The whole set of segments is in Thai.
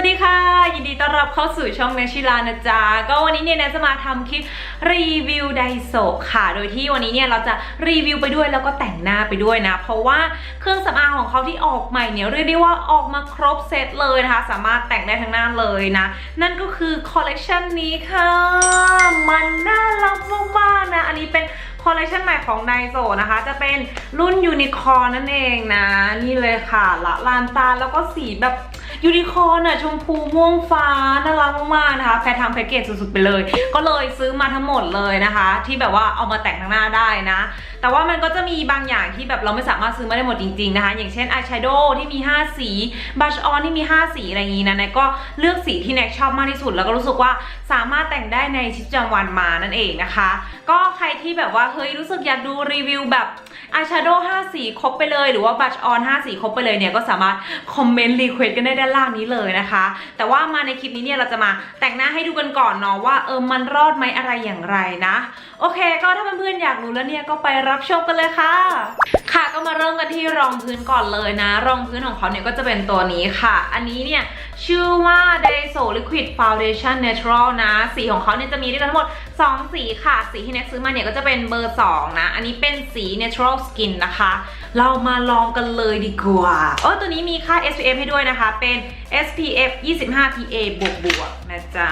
วัสดีค่ะ ยินดีต้อนรับเข้าสู่ช่องเนชิลานะจ๊ะ ก็วันนี้เนี่ยแนนจะมาทำคลิปรีวิวไดโซค่ะ โดยที่วันนี้เนี่ยเราจะรีวิวไปด้วยแล้วก็แต่งหน้าไปด้วยนะ เพราะว่าเครื่องสำอางของเขาที่ออกใหม่เนี่ยเรียกได้ว่าออกมาครบเซตเลยนะคะ สามารถแต่งได้ทั้งหน้าเลยนะ นั่นก็คือคอลเลกชันนี้ค่ะ มันน่ารักมากๆนะ อันนี้เป็นคอลเลคชันใหม่ของไดโซนะคะ จะเป็นรุ่นยูนิคอร์นั่นเองนะ นี่เลยค่ะละลานตาแล้วก็สีแบบ ยูนิคอร์น่ะชมพูม่วงฟ้าน่ารักมากๆนะคะแพรทำแพ็กเกจสุดๆไปเลย ก็เลยซื้อมาทั้งหมดเลยนะคะ ที่แบบว่าเอามาแต่งทั้งหน้าได้นะแต่ว่ามันก็จะมีบางอย่างที่แบบเราไม่สามารถซื้อมาได้หมดจริงๆนะคะ อย่างเช่นอายแชโดว์ที่มี 5 สีบัชออนที่มี 5 สีอะไรอย่างนี้นะแนก็เลือกสีที่แนกชอบมากที่สุด แล้วก็รู้สึกว่าสามารถแต่งได้ในชิปจำวันมานั่นเองนะคะ ก็ใครที่แบบว่าเฮ้ยรู้สึกอยากดูรีวิวแบบอายแชโดว์5สีครบไปเลยหรือว่าบัชออน5สีครบไปเลยเนี่ยก็สามารถคอมเมนต์รีเควสกันได้ด้านล่างนี้เลยนะคะ แต่ว่ามาในคลิปนี้เนี่ยเราจะมาแต่งหน้าให้ดูกันก่อนเนาะว่าเออมันรอดไหมอะไรอย่างไรนะ โอเค ก็ถ้าเพื่อนๆอยากรู้แล้วเนี่ยก็ไปรับชมกันเลยค่ะ ค่ะก็มาเริ่มกันที่รองพื้นก่อนเลยนะ รองพื้นของเขาเนี่ยก็จะเป็นตัวนี้ค่ะ อันนี้เนี่ยชื่อว่า Daiso Liquid Foundation Natural นะ สีของเขาเนี่ยจะมีด้วยกันทั้งหมด 2 สีค่ะ สีที่แน็กซื้อมาเนี่ยก็จะเป็นเบอร์ 2 นะ อันนี้เป็นสี Natural Skin นะคะ เรามาลองกันเลยดีกว่าโอ้ตัวนี้มีค่า SPF ให้ด้วยนะคะ เป็น SPF 25 PA บวกบวกๆนะจ๊ะ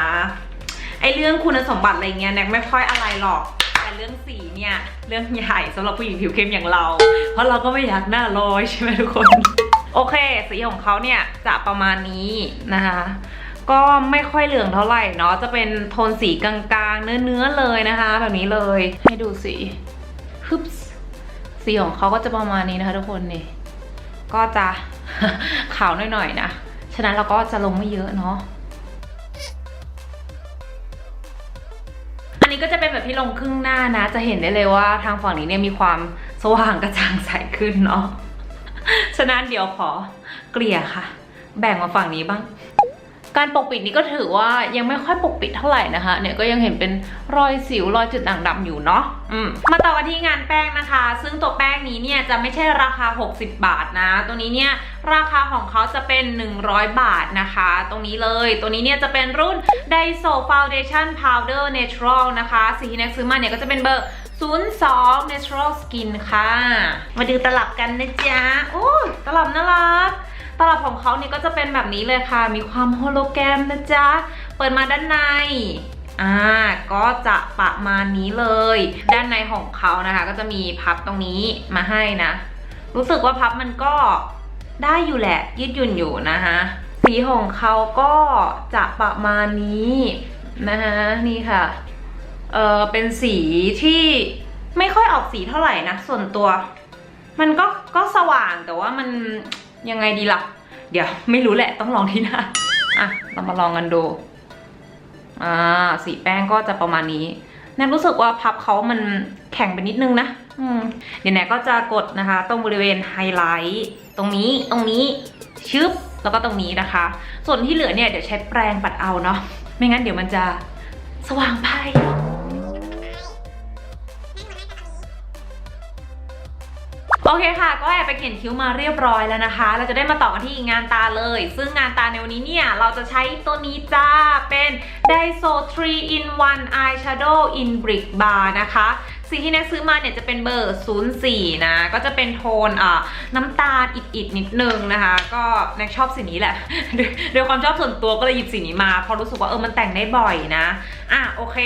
ไอเรื่องคุณสมบัติอะไรเงี้ยแน็กไม่ค่อยอะไรหรอก แต่เรื่องสีเนี่ย เรื่องใหญ่สำหรับผู้หญิงผิวเข้มอย่างเรา เพราะเราก็ไม่อยากหน้าลอยใช่ไหมทุกคน โอเค สีของเขาเนี่ยจะประมาณนี้นะคะก็ไม่ค่อยเหลืองเท่าไหร่เนาะ จะเป็นโทนสีกลางๆ เนื้อๆเลยนะคะ แบบนี้เลย ให้ดูสีฮึบส์สีของเขาก็จะประมาณนี้นะคะทุกคนนี่ ก็จะขาวหน่อยๆนะ ฉะนั้นเราก็จะลงไม่เยอะเนาะ นี้ก็จะเป็นแบบที่ลงครึ่งหน้านะ จะเห็นได้เลยว่าทางฝั่งนี้เนี่ยมีความสว่างกระจ่างใสขึ้นเนาะฉะนั้นเดี๋ยวขอเกลี่ยค่ะ แบ่งมาฝั่งนี้บ้าง การปกปิดนี้ก็ถือว่ายังไม่ค่อยปกปิดเท่าไหร่นะคะ เนี่ยก็ยังเห็นเป็นรอยสิวรอยจุดด่างดำอยู่เนาะอืมมาต่อกันที่งานแป้งนะคะ ซึ่งตัวแป้งนี้เนี่ยจะไม่ใช่ราคา 60 บาทนะ ตัวนี้เนี่ยราคาของเขาจะเป็น 100 บาทนะคะ ตรงนี้เลย ตัวนี้เนี่ยจะเป็นรุ่น Daiso Foundation Powder Natural นะคะ สีที่แน็กซื้อมาเนี่ยก็จะเป็นเบอร์02 Natural Skin ค่ะ มาดูตลับกันนะจ๊ะ โอ้ตลับน่ารัก ตลับของเขาเนี่ยก็จะเป็นแบบนี้เลยค่ะ มีความโฮโลแกรมนะจ๊ะ เปิดมาด้านในอ่าก็จะประมาณนี้เลย ด้านในของเขานะคะ ก็จะมีพับตรงนี้มาให้นะ รู้สึกว่าพับมันก็ได้อยู่แหละ ยืดหยุ่นอยู่นะคะสีของเขาก็จะประมาณนี้นะคะนี่ค่ะเออเป็นสีที่ไม่ค่อยออกสีเท่าไหร่นะส่วนตัว มันก็ก็สว่างแต่ว่ามัน ยังไงดีล่ะ เดี๋ยวไม่รู้แหละต้องลองที่หน้าอะเรามาลองกันดูอ่าสีแป้งก็จะประมาณนี้แนนรู้สึกว่าพับเขามันแข็งไปนิดนึงนะเดี๋ยวแนนก็จะกดนะคะ ตรงบริเวณไฮไลท์ตรงนี้ตรงนี้ชึบแล้วก็ตรงนี้นะคะ ส่วนที่เหลือเนี่ยเดี๋ยวใช้แปรงปัดเอาเนาะไม่งั้นเดี๋ยวมันจะสว่างไป โอเคค่ะ ก็แอบไปเขียนคิ้วมาเรียบร้อยแล้วนะคะ เราจะได้มาต่อกันที่งานตาเลย ซึ่งงานตาในวันนี้เนี่ย เราจะใช้ตัวนี้จ้า เป็น Daiso 3 in 1 Eyeshadow in Brick Bar นะคะ สีที่แน็กซื้อมาเนี่ยจะเป็นเบอร์ 04 นะ ก็จะเป็นโทนอ่าน้ำตาลอิดๆนิดนึงนะคะ ก็แน็กชอบสีนี้แหละด้วยด้วยความชอบส่วนตัวก็เลยหยิบสีนี้มา เพราะรู้สึกว่าเออมันแต่งได้บ่อยนะ อะโอเค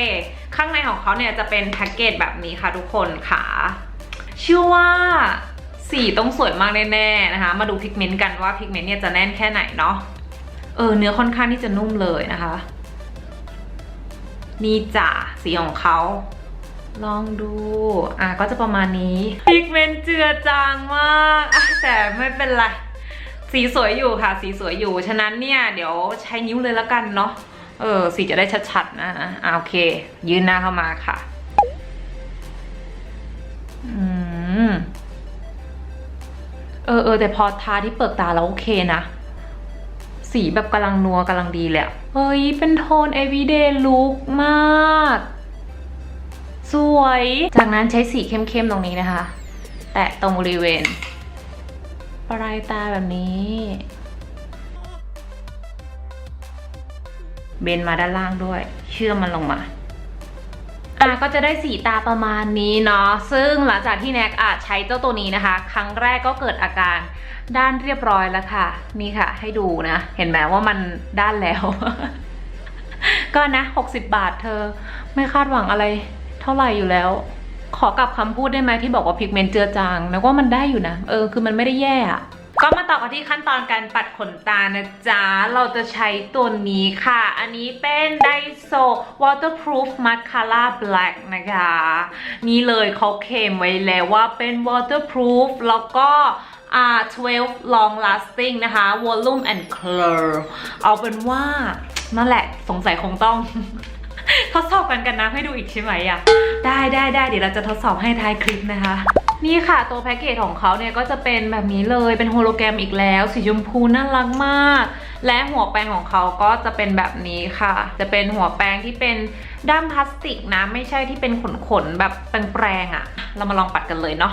ข้างในของเขาเนี่ยจะเป็นแพ็กเกจแบบนี้ค่ะทุกคนค่ะ ชื่อว่าสีต้องสวยมากแน่ๆนะคะ มาดูพิกเมนต์กันว่าพิกเมนต์เนี่ยจะแน่นแค่ไหนเนาะเออเนื้อค่อนข้างที่จะนุ่มเลยนะคะ นี่จ้ะสีของเขาลองดู อะก็จะประมาณนี้พิกเมนต์เจือจางมากอะแต่ไม่เป็นไร สีสวยอยู่ค่ะ สีสวยอยู่ ฉะนั้นเนี่ย เดี๋ยวใช้นิ้วเลยละกันเนาะ เออ สีจะได้ชัดๆนะ อะโอเค ยืนหน้าเข้ามาค่ะ ม เออเออแต่พอทาที่เปลือกตาแล้วโอเคนะ สีแบบกำลังนัวกำลังดีเลยอะเฮ้ย เป็นโทน everyday look มาก สวย จากนั้นใช้สีเข้มๆตรงนี้นะคะ แตะตรงบริเวณปลายตาแบบนี้ เบนมาด้านล่างด้วย เชื่อมมันลงมา อะก็จะได้สีตาประมาณนี้เนาะซึ่งหลังจากที่แน็กอาจใช้เจ้าตัวนี้นะคะ ครั้งแรกก็เกิดอาการด้านเรียบร้อยแล้วค่ะ นี่ค่ะ ให้ดูนะ เห็นไหมว่ามันด้านแล้ว ก็นะ 60 บาทเธอ ไม่คาดหวังอะไร เท่าไหร่อยู่แล้ว ขอกลับคำพูดได้ไหมที่บอกว่าพิกเมนต์เจือจาง แล้วว่ามันได้อยู่นะ เออ คือมันไม่ได้แย่อะ ก็มาต่อกันที่ขั้นตอนการปัดขนตานะจ๊ะ เราจะใช้ตัวนี้ค่ะ อันนี้เป็น Daiso Waterproof Mascara Black นะคะ นี่เลยเขาเคลมไว้แล้วว่าเป็น waterproof แล้วก็อ่า12 long lasting นะคะ volume and color เอาเป็นว่านั่นแหละสงสัยคงต้องทดสอบกันกันนะให้ดูอีกใช่ไหมอะได้ได้ได้เดี๋ยวเราจะทดสอบให้ท้ายคลิปนะคะ นี่ค่ะตัวแพ็กเกจของเขาเนี่ยก็จะเป็นแบบนี้เลยเป็นโฮโลแกรมอีกแล้วสีชมพูน่ารักมาก และหัวแปรงของเขาก็จะเป็นแบบนี้ค่ะ จะเป็นหัวแปรงที่เป็นด้ามพลาสติกนะ ไม่ใช่ที่เป็นขนๆแบบแปรงๆอะ่ะ เรามาลองปัดกันเลยเนาะ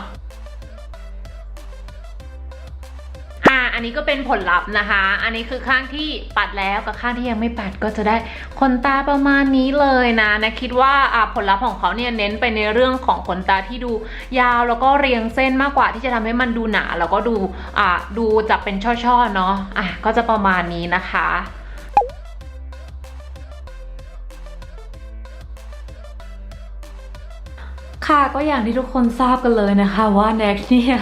อันนี้ก็เป็นผลลัพธ์นะคะ อันนี้คือข้างที่ปัดแล้วกับข้างที่ยังไม่ปัดก็จะได้ขนตาประมาณนี้เลยนะนะคิดว่าผลลัพธ์ของเขาเนี่ยเน้นไปในเรื่องของขนตาที่ดูยาวแล้วก็เรียงเส้นมากกว่าที่จะทำให้มันดูหนาแล้วก็ดูดูจะเป็นช่อๆเนาะอะก็จะประมาณนี้นะคะ ค่ะก็อย่างที่ทุกคนทราบกันเลยนะคะ ว่าแน็กเนี่ย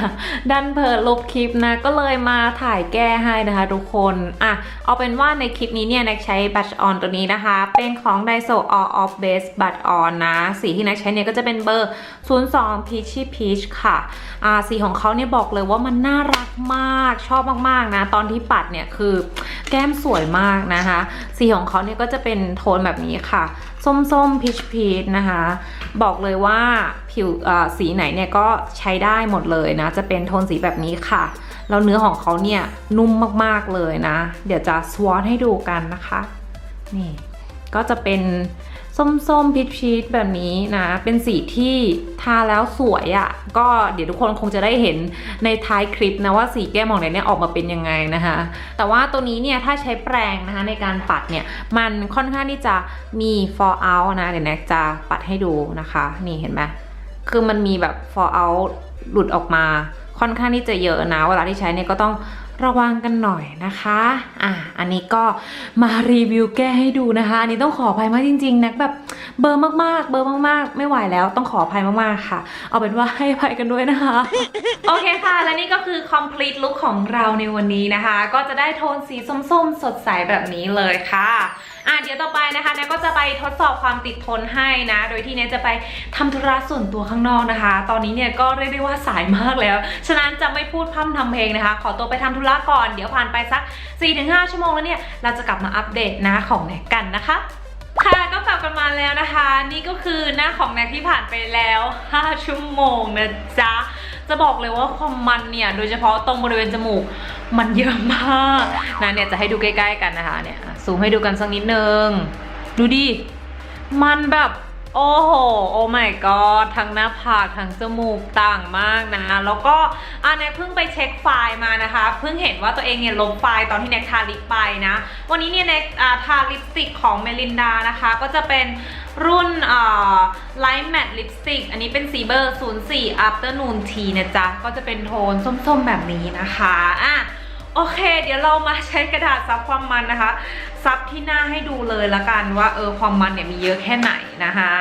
ดันเพิดลบคลิปนะก็เลยมาถ่ายแก้ให้นะคะ ทุกคนอะเอาเป็นว่าในคลิปนี้เนี่ยแน็กใช้บัตออนตัวนี้นะคะ เป็นของ Daiso All of Base บัตออนนะสีที่แน็กใช้เนี่ยก็จะเป็นเบอร์ 02 Peachy Peach ค่ะอ่าสีของเขาเนี่ยบอกเลยว่ามันน่ารักมากชอบมากๆนะ ตอนที่ปัดเนี่ยคือแก้มสวยมากนะคะ สีของเขาเนี่ยก็จะเป็นโทนแบบนี้ค่ะส้มๆพีชพีชนะคะ บอกเลยว่าผิวสีไหนเนี่ยก็ใช้ได้หมดเลยนะ จะเป็นโทนสีแบบนี้ค่ะ แล้วเนื้อของเขาเนี่ยนุ่มมากๆเลยนะ เดี๋ยวจะสวอตให้ดูกันนะคะ นี่ก็จะเป็น ส้มๆพีชพีชแบบนี้นะ เป็นสีที่ทาแล้วสวยอะ่ะ ก็เดี๋ยวทุกคนคงจะได้เห็นในท้ายคลิปนะว่าสีแก้มของเนี่ยเนี่ยออกมาเป็นยังไงนะคะ แต่ว่าตัวนี้เนี่ยถ้าใช้แปรงนะคะในการปัดเนี่ย มันค่อนข้างที่จะมี fall out นะ เดี๋ยวแน็กจะปัดให้ดูนะคะ นี่เห็นไหมคือมันมีแบบ fall out หลุดออกมาค่อนข้างที่จะเยอะนะ เวลาที่ใช้เนี่ยก็ต้อง ระวังกันหน่อยนะคะ อะ อันนี้ก็มารีวิวแก้ให้ดูนะคะ อันนี้ต้องขออภัยมากจริง ๆนะแบบเบอร์มากๆ เบอร์มากๆ ไม่ไหวแล้วต้องขออภัยมากๆค่ะ เอาเป็นว่าให้อภัยกันด้วยนะคะ โอเคค่ะ และนี่ก็คือ complete look ของเราในวันนี้นะคะ ก็จะได้โทนสีส้มๆ สดใสแบบนี้เลยค่ะ อะเดี๋ยวต่อไปนะคะเนยก็จะไปทดสอบความติดทนให้นะ โดยที่เนยจะไปทำธุระส่วนตัวข้างนอกนะคะ ตอนนี้เนี่ยก็เรียกได้ว่าสายมากแล้ว ฉะนั้นจะไม่พูดพร่ำทำเพลงนะคะ ขอตัวไปทำธุระก่อน เดี๋ยวผ่านไปสัก 4-5 ชั่วโมงแล้วเนี่ย เราจะกลับมาอัปเดตหน้าของแนกกันนะคะค่ะก็กลับกันมาแล้วนะคะ นี่ก็คือหน้าของแน็กที่ผ่านไปแล้ว 5 ชั่วโมงนะจ๊ะ จะบอกเลยว่าความมันเนี่ยโดยเฉพาะตรงบริเวณจมูกมันเยอะมากนะเนี่ยจะให้ดูใกล้ ๆ กันนะคะเนี่ยซูมให้ดูกันสักนิดนึง ดูดิมันแบบ โอ้โห โอ้ my god ทั้งหน้าผากทั้งจมูกต่างมากนะ แล้วก็อันเน็กเพิ่งไปเช็คไฟล์มานะคะ เพิ่งเห็นว่าตัวเองเนี่ยลบไฟล์ตอนที่เน็กทาลิปไปนะ วันนี้เนี่ยเน็กอ่าทาลิปสติกของเมลินดานะคะ ก็จะเป็นรุ่นอ่า Light Matte Lipstick อันนี้เป็นสีเบอร์ 04 Afternoon Tea นะจ๊ะ ก็จะเป็นโทนส้มๆแบบนี้นะคะ อะ โอเค เดี๋ยวเรามาใช้กระดาษซับความมันนะคะ ซับที่หน้าให้ดูเลยละกันว่าเออความมันเนี่ยมีเยอะแค่ไหนนะคะ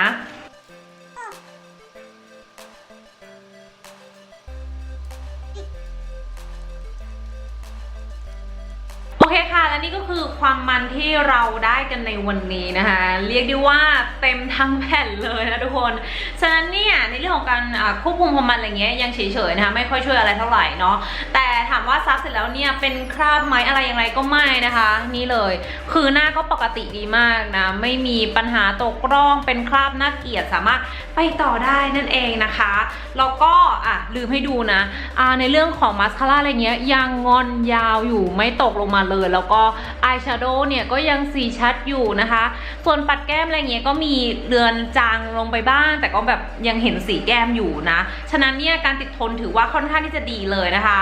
โอเคค่ะ และนี่ก็คือความมันที่เราได้กันในวันนี้นะคะ เรียกได้ว่าเต็มทั้งแผ่นเลยนะทุกคน ฉะนั้นเนี่ยในเรื่องของการควบคุมความมันอะไรเงี้ยยังเฉยๆนะคะไม่ค่อยช่วยอะไรเท่าไหร่เนาะ แต่ ถามว่าซับเสร็จแล้วเนี่ยเป็นคราบไหมอะไรย่างไรก็ไม่นะคะ นี่เลย คือหน้าก็ปกติดีมากนะ ไม่มีปัญหาตกร่องเป็นคราบหน่าเกลียดสามารถไปต่อได้นั่นเองนะคะแล้วก็อะลืมให้ดูนะอ่าในเรื่องของมาสคาร่าอะไรเงี้ยยังงอนยาวอยู่ไม่ตกลงมาเลย แล้วก็อายแชโดว์เนี่ยก็ยังสีชัดอยู่นะคะ ส่วนปัดแก้มอะไรเงี้ยก็มีเลือนจางลงไปบ้าง แต่ก็แบบยังเห็นสีแก้มอยู่นะ ฉะนั้นเนี่ยการติดทนถือว่าค่อนข้างที่จะดีเลยนะคะ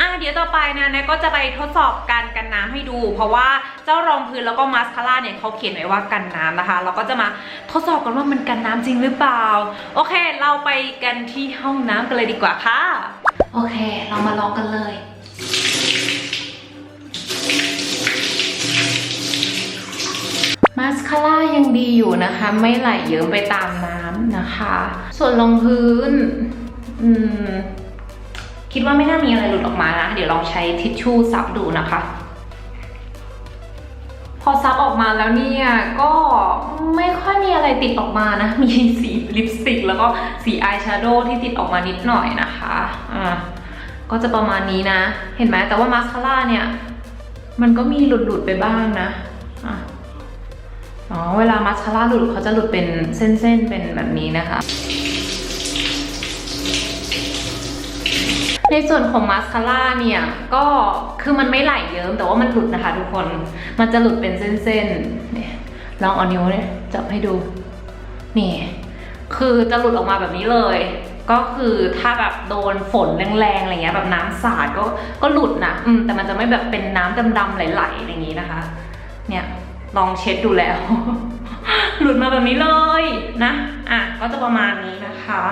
อะเดี๋ยวต่อไปนะแนทก็จะไปทดสอบการกันน้ำให้ดู เพราะว่าเจ้ารองพื้นแล้วก็มาสคาร่าเนี่ยเขาเขียนไว้ว่ากันน้ำนะคะ เราก็จะมาทดสอบกันว่ามันกันน้ำจริงหรือเปล่า โอเค เราไปกันที่ห้องน้ำกันเลยดีกว่าค่ะ โอเค เรามาลองกันเลยมาสคาร่ายังดีอยู่นะคะ ไม่ไหลเยิ้มไปตามน้ำนะคะ ส่วนรองพื้น อืม คิดว่าไม่น่ามีอะไรหลุดออกมานะ เดี๋ยวลองใช้ทิชชู่ซับดูนะคะ พอซับออกมาแล้วเนี่ยก็ไม่ค่อยมีอะไรติดออกมานะ มีสีลิปสติก แล้วก็สีอายแชโดว์ที่ติดออกมานิดหน่อยนะคะอ่าก็จะประมาณนี้นะ เห็นไหมแต่ว่ามาสคาร่าเนี่ย มันก็มีหลุดๆไปบ้างนะอะอ๋อ เวลามาสคาร่าหลุดเขาจะหลุดเป็นเส้นๆ เป็นแบบนี้นะคะ ในส่วนของมาสคาร่าเนี่ยก็คือมันไม่ไหลเยิ้มแต่ว่ามันหลุดนะคะทุกคน มันจะหลุดเป็นเส้นๆเนี่ยลองเอานิ้วเนี่ยจับให้ดู นี่ คือจะหลุดออกมาแบบนี้เลย ก็คือถ้าแบบโดนฝนแรงๆอะไรเงี้ยแบบน้ำสาดก็ก็หลุดนะอืมแต่มันจะไม่แบบเป็นน้ำดำๆไหลๆอะไรอย่างงี้นะคะ เนี่ยลองเช็ดดูแล้ว หลุดมาแบบนี้เลยนะ อะก็จะประมาณนี้นะคะ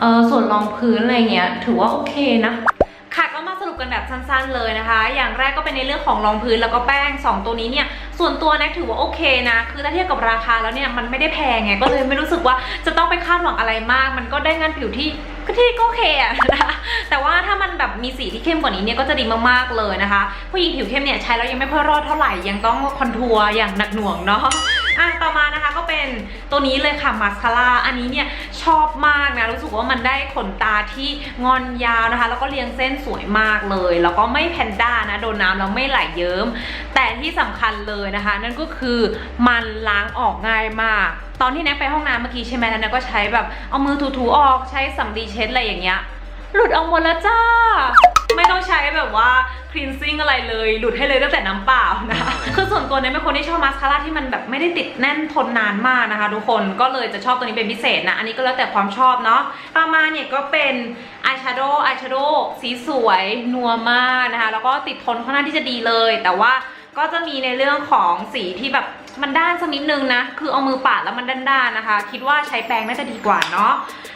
เออส่วนรองพื้นอะไรเงี้ยถือว่าโอเคนะค่ะก็มาสรุปกันแบบสั้นๆเลยนะคะ อย่างแรกก็เป็นในเรื่องของรองพื้นแล้วก็แป้ง 2 ตัวนี้เนี่ย ส่วนตัวแน็กถือว่าโอเคนะ คือถ้าเทียบกับราคาแล้วเนี่ยมันไม่ได้แพงไง ก็เลยไม่รู้สึกว่าจะต้องไปคาดหวังอะไรมาก มันก็ได้งานผิวที่ก็ที่ก็โอเคอะนะแต่ว่าถ้ามันแบบมีสีที่เข้มกว่านี้เนี่ยก็จะดีมากๆเลยนะคะ ผู้หญิงผิวเข้มเนี่ยใช้แล้วยังไม่ค่อยรอดเท่าไหร่ ยังต้องคอนทัวร์อย่างหนักหน่วงเนาะอะต่อมานะคะก็ เป็นตัวนี้เลยค่ะมาสคาร่าอันนี้เนี่ยชอบมากนะ รู้สึกว่ามันได้ขนตาที่งอนยาวนะคะ แล้วก็เรียงเส้นสวยมากเลย แล้วก็ไม่แพนด้านะ โดนน้ำแล้วไม่ไหลเยิ้ม แต่ที่สำคัญเลยนะคะ นั่นก็คือมันล้างออกง่ายมาก ตอนที่แนกไปห้องน้ำเมื่อกี้ใช่ไหมแล้วแนกก็ใช้แบบเอามือถูๆออกใช้สำลีเช็ดอะไรอย่างเงี้ยหลุดออกหมดแล้วจ้า แบบว่า cleansing อะไรเลย หลุดให้เลยตั้งแต่น้ำเปล่านะคะคือส่วนตัวเนี่ยเป็นคนที่ชอบมาสคาร่าที่มันแบบไม่ได้ติดแน่นทนนานมากนะคะ ทุกคนก็เลยจะชอบตัวนี้เป็นพิเศษนะ อันนี้ก็แล้วแต่ความชอบเนาะต่อมาเนี่ยก็เป็นอายแชโดว์อายแชโดว์สีสวยนัวมากนะคะ แล้วก็ติดทนค่อนข้างที่จะดีเลย แต่ว่าก็จะมีในเรื่องของสีที่แบบ มันด้านสักนิดนึงนะ คือเอามือปาดแล้วมันด้านๆนะคะ คิดว่าใช้แปรงน่าจะดีกว่าเนาะ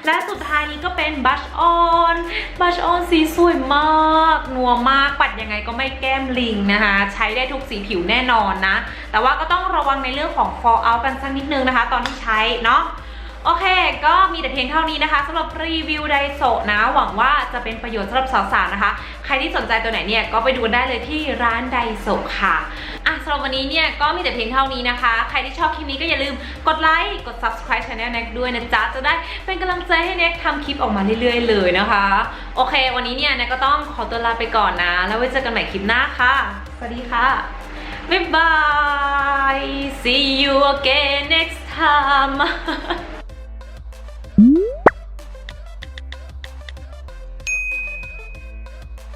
และสุดท้ายนี้ก็เป็นบัชออน บัชออนสีสวยมาก นัวมาก ปัดยังไงก็ไม่แก้มลิงนะคะ ใช้ได้ทุกสีผิวแน่นอนนะ แต่ว่าก็ต้องระวังในเรื่องของ fall out กันสักนิดนึงนะคะ ตอนที่ใช้เนาะ โอเค ก็มีแต่เพียงเท่านี้นะคะสำหรับรีวิวไดโซนะ หวังว่าจะเป็นประโยชน์สำหรับสาวๆนะคะ ใครที่สนใจตัวไหนเนี่ยก็ไปดูได้เลยที่ร้านไดโซค่ะอะสำหรับวันนี้เนี่ยก็มีแต่เพียงเท่านี้นะคะ ใครที่ชอบคลิปนี้ก็อย่าลืมกดไลค์กด subscribe channel แน็กด้วยนะจ๊ะจะได้เป็นกำลังใจให้แน็กทำคลิปออกมาเรื่อยๆ เลยนะคะ โอเค วันนี้เนี่ยแน็กก็ต้องขอตัวลาไปก่อนนะ แล้วไว้เจอกันใหม่คลิปหน้าค่ะสวัสดีค่ะบ๊ายบาย see you again next time